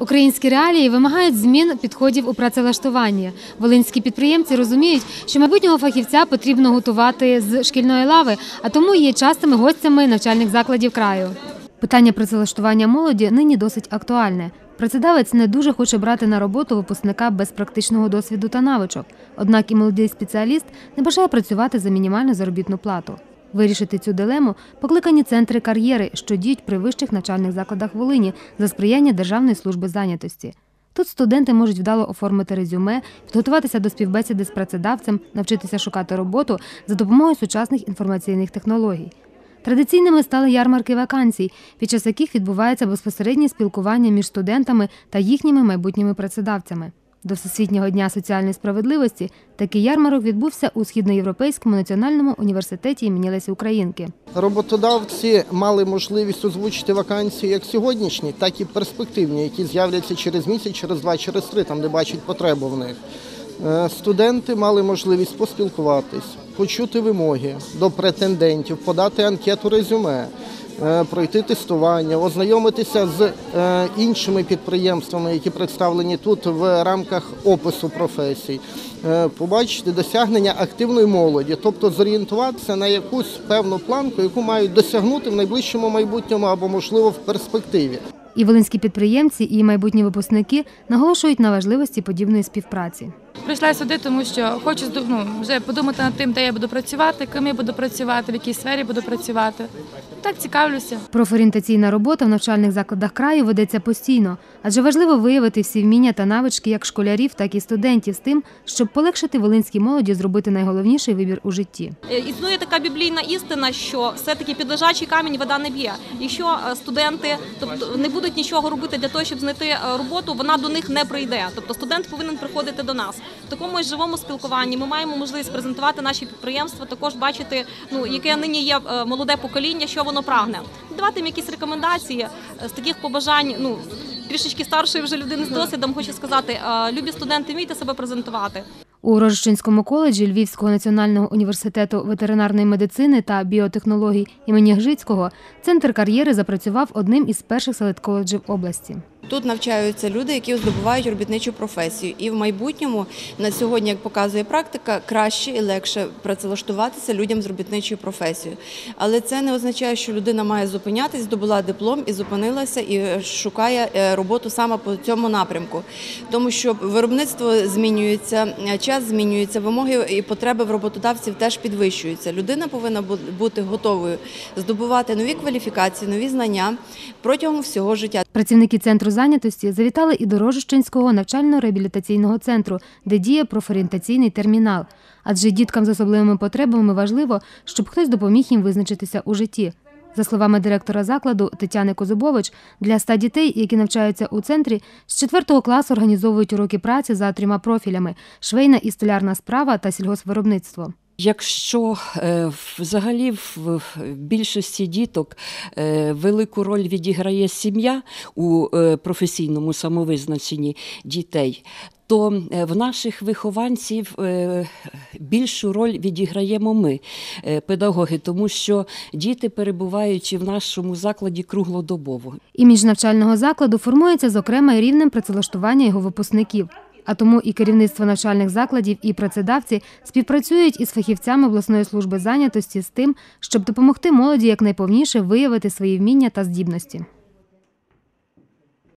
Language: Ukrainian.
Українські реалії вимагають змін підходів у працевлаштуванні. Волинські підприємці розуміють, що майбутнього фахівця потрібно готувати з шкільної лави, а тому є частими гостями навчальних закладів краю. Питання працевлаштування молоді нині досить актуальне. Працедавець не дуже хоче брати на роботу випускника без практичного досвіду та навичок. Однак і молодий спеціаліст не бажає працювати за мінімальну заробітну плату. Вирішити цю дилему покликані центри кар'єри, що діють при вищих навчальних закладах Волині за сприяння Державної служби зайнятості. Тут студенти можуть вдало оформити резюме, підготуватися до співбесіди з працедавцем, навчитися шукати роботу за допомогою сучасних інформаційних технологій. Традиційними стали ярмарки вакансій, під час яких відбувається безпосереднє спілкування між студентами та їхніми майбутніми працедавцями. До Всесвітнього дня соціальної справедливості такий ярмарок відбувся у Східноєвропейському національному університеті імені Лесі Українки. Роботодавці мали можливість озвучити вакансії як сьогоднішні, так і перспективні, які з'являться через місяць, через два, через три, там де бачать потребу в них. Е, Студенти мали можливість поспілкуватись, почути вимоги до претендентів, подати анкету резюме, пройти тестування, ознайомитися з е, іншими підприємствами, які представлені тут в рамках опису професій, е, побачити досягнення активної молоді, тобто зорієнтуватися на якусь певну планку, яку мають досягнути в найближчому майбутньому або можливо в перспективі. І волинські підприємці, і майбутні випускники наголошують на важливості подібної співпраці. Прийшла сюди, тому що хочу ну, вже подумати над тим, де я буду працювати, ким я буду працювати, в якій сфері буду працювати. Так цікавлюся. Профорієнтаційна робота в навчальних закладах краю ведеться постійно, адже важливо виявити всі вміння та навички як школярів, так і студентів з тим, щоб полегшити волинській молоді зробити найголовніший вибір у житті. Е, Існує така біблійна істина, що все-таки під лежачий камінь вода не б'є. Якщо е, студенти тобто, не будуть нічого робити для того, щоб знайти е, роботу, вона до них не прийде. Тобто студент повинен приходити до нас. В такому ж живому спілкуванні ми маємо можливість презентувати наші підприємства, також бачити, ну яке нині є молоде покоління, що воно прагне. Давати їм якісь рекомендації е, з таких побажань. Ну трішечки старшої вже людини з досвідом хочу сказати, е, любі студенти, вмійте себе презентувати. У Рожчинському коледжі Львівського національного університету ветеринарної медицини та біотехнологій імені Гжицького центр кар'єри запрацював одним із перших селект-коледжів області. Тут навчаються люди, які здобувають робітничу професію, і в майбутньому на сьогодні, як показує практика, краще і легше працевлаштуватися людям з робітничою професією. Але це не означає, що людина має зупинятись, здобула диплом і зупинилася і шукає е, роботу саме по цьому напрямку, тому що виробництво змінюється, е, час змінюється, вимоги і потреби в роботодавців теж підвищуються. Людина повинна бути готовою здобувати нові кваліфікації, нові знання протягом всього життя. Працівники центру зайнятості завітали і до Рожищенського навчально-реабілітаційного центру, де діє профорієнтаційний термінал. Адже діткам з особливими потребами важливо, щоб хтось допоміг їм визначитися у житті. За словами директора закладу Тетяни Козубович, для ста дітей, які навчаються у центрі, з 4 класу організовують уроки праці за трьома профілями: швейна і столярна справа та сільгоспвиробництво. Якщо е, взагалі в більшості діток е, велику роль відіграє сім'я у е, професійному самовизначенні дітей, то в наших вихованців більшу роль відіграємо ми, педагоги, тому що діти перебуваючи в нашому закладі круглодобово. Імідж навчального закладу формується зокрема і рівнем працевлаштування його випускників. А тому і керівництво навчальних закладів, і працедавці співпрацюють із фахівцями обласної служби зайнятості з тим, щоб допомогти молоді якнайповніше виявити свої вміння та здібності.